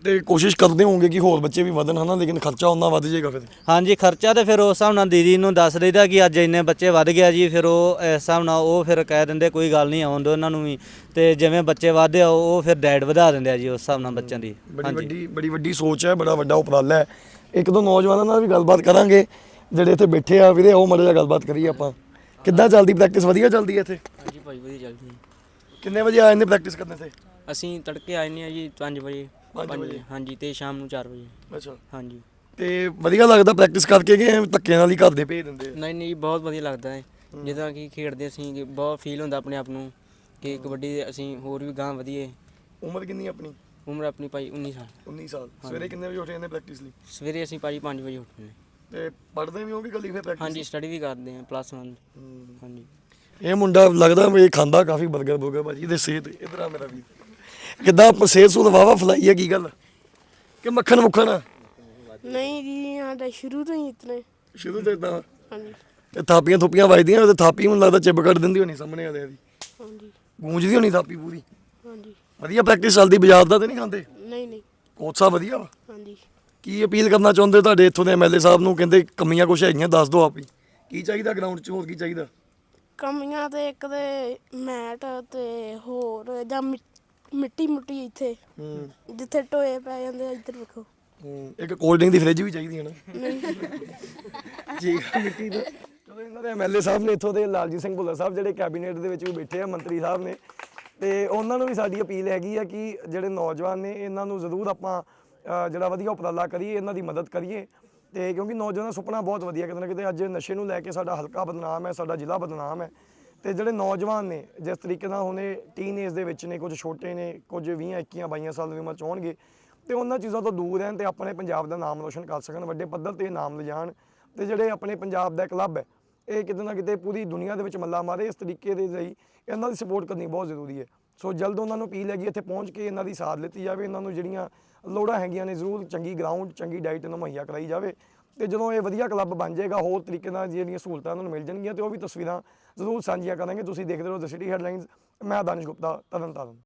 ਤੇ ਕੋਸ਼ਿਸ਼ ਕਰਦੇ ਹੋਵੋਗੇ ਕਿ ਹੋਰ ਬੱਚੇ ਵੀ ਵਧਣ ਹਨਾ ਲੇਕਿਨ ਖਰਚਾ ਉਹਨਾਂ ਵੱਧ ਜਾਏਗਾ ਫਿਰ। ਹਾਂਜੀ ਖਰਚਾ ਤੇ ਫਿਰ ਉਸ ਹਿਸਾਬ ਨਾਲ ਦੀਦੀ ਨੂੰ ਦੱਸ ਦਈਦਾ ਕਿ ਅੱਜ ਇੰਨੇ ਬੱਚੇ ਵੱਧ ਗਿਆ ਜੀ ਫਿਰ ਉਹ ਇਸ ਹਿਸਾਬ ਨਾਲ ਉਹ ਫਿਰ ਕਹਿ ਦਿੰਦੇ ਕੋਈ ਗੱਲ ਨਹੀਂ ਆਉਣ ਦਿਓ ਉਹਨਾਂ ਨੂੰ ਵੀ। ਤੇ ਜਿਵੇਂ ਬੱਚੇ ਵਧਦੇ ਆ ਉਹ ਫਿਰ ਡਾਈਟ ਵਧਾ ਦਿੰਦੇ ਆ ਜੀ ਉਸ ਹਿਸਾਬ ਨਾਲ ਬੱਚਿਆਂ ਦੀ। ਬੜੀ ਵੱਡੀ ਬੜੀ ਵੱਡੀ ਸੋਚ ਹੈ ਬੜਾ ਵੱਡਾ ਉਪਰਾਲਾ ਹੈ। ਇੱਕ ਦੋ ਨੌਜਵਾਨਾਂ ਨਾਲ ਵੀ ਗੱਲਬਾਤ ਕਰਾਂਗੇ ਜਿਹੜੇ ਇੱਥੇ ਬੈਠੇ ਆ ਵੀਰੇ ਉਹ ਮਾੜਾ ਜਿਹਾ ਗੱਲਬਾਤ ਕਰੀਏ ਆਪਾਂ। ਕਿੱਦਾਂ ਚੱਲਦੀ ਪ੍ਰੈਕਟਿਸ ਵਧੀਆ ਚੱਲਦੀ ਹੈ ਇੱਥੇ? ਹਾਂਜੀ ਭਾਈ ਵਧੀਆ ਚੱਲਦੀ ਹੈ। ਕਿੰਨੇ ਵਜੇ ਆ ਜਾਂਦੇ ਪ੍ਰੈਕਟਿਸ ਕਰਨ ਤੇ ਅਸੀਂ ਤੜਕੇ ਆਏ ਨੇ ਆ ਜੀ 5 ਵਜੇ। ਪੰਜ ਪੰਜ ਵਜੇ। ਹਾਂਜੀ ਤੇ ਸ਼ਾਮ ਨੂੰ 4 ਵਜੇ। ਅੱਛਾ। ਹਾਂਜੀ। ਤੇ ਵਧੀਆ ਲੱਗਦਾ ਪ੍ਰੈਕਟਿਸ ਕਰਕੇ ਕਿ ਐਵੇਂ ਧੱਕੇ ਨਾਲ ਹੀ ਘਰ ਦੇ ਭੇਜ ਦਿੰਦੇ ਆ? ਨਹੀਂ ਨਹੀਂ ਬਹੁਤ ਵਧੀਆ ਲੱਗਦਾ ਹੈ। ਜਿੱਦਾਂ ਕਿ ਖੇਡਦੇ ਅਸੀਂ ਕਿ ਬਹੁਤ ਫੀਲ ਹੁੰਦਾ ਆਪਣੇ ਆਪ ਨੂੰ ਕਿ ਕਬੱਡੀ ਦੇ ਅਸੀਂ ਹੋਰ ਵੀ ਗਾਂ ਵਧੀਏ। ਉਮਰ ਕਿੰਨੀ ਆਪਣੀ? ਉਮਰ ਆਪਣੀ ਭਾਈ 19 ਸਾਲ। 19 ਸਾਲ। ਸਵੇਰੇ ਕਿੰਨੇ ਵਜੇ ਉੱਠ ਜਾਂਦੇ ਪ੍ਰੈਕਟਿਸ ਲਈ? ਸਵੇਰੇ ਅਸੀਂ ਭਾਜੀ 5 ਵਜੇ ਉੱਠਦੇ ਨੇ ਤੇ ਪੜ੍ਹਦੇ ਵੀ ਹੋ ਕਿ ਕੱਲੀ ਫਿਰ ਪ੍ਰੈਕਟਿਸ ਹਾਂਜੀ ਸਟੱਡੀ ਵੀ ਕਰਦੇ ਹਾਂ ਪਲੱਸ 1 ਹਾਂਜੀ। ਇਹ ਮੁੰਡਾ ਲੱਗਦਾ ਇਹ ਖਾਂਦਾ ਕਾਫੀ 버ਗਰ ਬੁਰਗਰ ਭਾਜੀ ਇਹਦੇ ਸਿਹਤ ਇਧਰ ਆ ਮੇਰਾ ਵੀ ਕਿੱਦਾਂ ਸਿਹਤ ਸੂਤ ਵਾਵਾ ਫਲਾਈ ਹੈ ਕੀ ਗੱਲ? ਕਿ ਮੱਖਣ ਮੁੱਖਣ? ਨਹੀਂ ਜੀ ਸਾਡਾ ਸ਼ੁਰੂ ਤੋਂ ਹੀ ਇਤਨੇ ਸ਼ੁਰੂ ਤੋਂ ਇਦਾਂ? ਹਾਂਜੀ। ਤੇ ਥਾਪੀਆਂ ਥੁਪੀਆਂ ਵੱਜਦੀਆਂ ਤੇ ਥਾਪੀ ਮੈਨੂੰ ਲੱਗਦਾ ਚਿੱਬ ਕੱਢ ਦਿੰਦੀ ਹੋਣੀ ਸਾਹਮਣੇ ਵਾਲਿਆਂ ਦੀ। ਹਾਂਜੀ। ਗੂੰਜਦੀ ਹੋਣੀ ਥਾਪੀ ਪੂਰੀ। ਹਾਂਜੀ। ਵਧੀਆ ਪ੍ਰੈਕਟਿਸ ਚੱਲਦੀ ਬਾਜ਼ਾਰ ਦਾ ਤੇ ਨਹੀਂ ਖਾਂਦੇ? ਨਹੀਂ ਨਹੀਂ। ਕੋਚ ਸਾਹਿਬ ਵਧੀਆ ਵਾ। ਹਾਂਜੀ। ਕੀ ਅਪੀਲ ਕਰਨਾ ਚਾਹੁੰਦੇ ਤੁਹਾਡੇ ਇੱਥੋਂ ਦੇ ਐਮਐਲਏ ਸਾਹਿਬ ਨੂੰ? ਕਹਿੰਦੇ ਕਮੀਆਂ ਕੁਛ ਹੈਗੀਆਂ ਦੱਸ ਦਿਓ ਆਪ ਹੀ। ਕੀ ਚਾਹੀਦਾ ਗਰਾਊਂਡ 'ਚ ਹੋਰ ਕੀ ਚਾਹੀਦਾ? ਕਮੀਆਂ ਤੇ ਇੱਕ ਤੇ ਮੈਟ ਤੇ ਹੋਰ ਜਾਂ ਮਿ- ਮਿੱਟੀ ਮੁੱਟੀ ਇੱਥੇ। ਹੂੰ। ਜਿੱਥੇ ਟੋਏ ਪੈ ਜਾਂਦੇ ਆ ਇੱਧਰ ਵੇਖੋ। ਹੂੰ। ਇੱਕ ਕੋਲਡ ਡਰਿੰਕ ਦੀ ਫ੍ਰਿਜ ਵੀ ਚਾਹੀਦੀ ਹੈ ਨਾ ਹੈ ਮਿੱਟੀ ਦਾ। ਚਲੋ ਇਹਨਾਂ ਦੇ ਐਮਐਲਏ ਸਾਹਿਬ ਨੇ ਇੱਥੋਂ ਦੇ ਲਾਲਜੀਤ ਸਿੰਘ ਭੁੱਲਰ ਸਾਹਿਬ ਜਿਹੜੇ ਕੈਬਨਿਟ ਦੇ ਵਿੱਚ ਵੀ ਬੈਠੇ ਆ ਮੰਤਰੀ ਸਾਹਿਬ ਨੇ। ਤੇ ਉਹਨਾਂ ਨੂੰ ਵੀ ਸਾਡੀ ਅਪੀਲ ਹੈਗੀ ਆ ਕਿ ਜਿਹੜੇ ਨੌਜਵਾਨ ਨੇ ਇਹਨਾਂ ਨੂੰ ਜ਼ਰੂਰ ਆਪਾਂ ਅ, ਜਿਹੜਾ ਵਧੀਆ ਉਪਰਾਲਾ ਕਰੀਏ ਇਹਨਾਂ ਦੀ ਮਦਦ ਕਰੀਏ। ਤੇ ਕਿਉਂਕਿ ਨੌਜਵਾਨਾਂ ਦਾ ਸੁਪਨਾ ਬਹੁਤ ਵਧੀਆ ਕਿਤੇ ਨਾ ਕਿਤੇ ਅੱਜ ਨਸ਼ੇ ਨੂੰ ਲੈ ਕੇ ਸਾਡਾ ਹਲਕਾ ਬਦਨਾਮ ਹੈ ਸਾਡਾ ਜ਼ਿਲ੍ਹਾ ਬਦਨਾਮ ਹੈ। ਤੇ ਜਿਹੜੇ ਨੌਜਵਾਨ ਨੇ, ਜਿਸ ਤਰੀਕੇ ਨਾਲ ਹੁਣੇ ਟੀਨ ਏਜ ਦੇ ਵਿੱਚ ਨੇ, ਕੁਝ ਛੋਟੇ ਨੇ, ਕੁਝ 20 21 22 ਸਾਲ ਦੀ ਉਮਰ ਚ ਹੋਣਗੇ, ਤੇ ਉਹਨਾਂ ਚੀਜ਼ਾਂ ਤੋਂ ਦੂਰ ਰਹਿਣ ਤੇ ਆਪਣੇ ਪੰਜਾਬ ਦਾ ਨਾਮ ਰੋਸ਼ਨ ਕਰ ਸਕਣ, ਵੱਡੇ ਪੱਧਰ ਤੇ ਨਾਮ ਲਿਜਾਣ ਤੇ ਜਿਹੜੇ ਆਪਣੇ ਪੰਜਾਬ ਦਾ ਕਲੱਬ ਹੈ, ਇਹ ਕਿਤੇ ਨਾ ਕਿਤੇ ਪੂਰੀ ਦੁਨੀਆ ਦੇ ਵਿੱਚ ਮੱਲਾ ਮਾਰੇ, ਇਸ ਤਰੀਕੇ ਦੇ ਲਈ ਇਹਨਾਂ ਦੀ ਸਪੋਰਟ ਕਰਨੀ ਬਹੁਤ ਜ਼ਰੂਰੀ ਹੈ। ਸੋ ਜਲਦ ਉਹਨਾਂ ਨੂੰ ਅਪੀਲ ਹੈਗੀ ਇੱਥੇ ਪਹੁੰਚ ਕੇ ਇਹਨਾਂ ਦੀ ਸਾਥ ਲਿੱਤੀ ਜਾਵੇ, ਇਹਨਾਂ ਨੂੰ ਜਿਹੜੀਆਂ ਲੋੜਾਂ ਹੈਗੀਆਂ ਨੇ ਜ਼ਰੂਰ ਚੰਗੀ ਗਰਾਊਂਡ ਚੰਗੀ ਡਾਈਟ ਇਹਨਾਂ ਨੂੰ ਮੁਹੱਈਆ ਕਰਾਈ ਜਾਵੇ ਤੇ ਜਦੋਂ ਇਹ ਵਧੀਆ ਕਲੱਬ ਬਣ ਜਾਏਗਾ, ਹੋਰ ਤਰੀਕੇ ਨਾਲ ਜਿਹੜੀਆਂ ਸਹੂਲਤਾਂ ਉਹਨਾਂ ਨੂੰ ਮਿਲ ਜਾਣਗੀਆਂ ਤੇ ਉਹ ਵੀ ਤਸਵੀਰਾਂ ਜ਼ਰੂਰ ਸਾਂਝੀਆਂ ਕਰਾਂਗੇ। ਤੁਸੀਂ ਦੇਖਦੇ ਰਹੋ ਦ ਸਿਟੀ ਹੈਡਲਾਈਨਸ ਮੈਂ ਦਾਨਿਸ਼ ਗੁਪਤਾ, ਤਰਨ ਤਾਰਨ।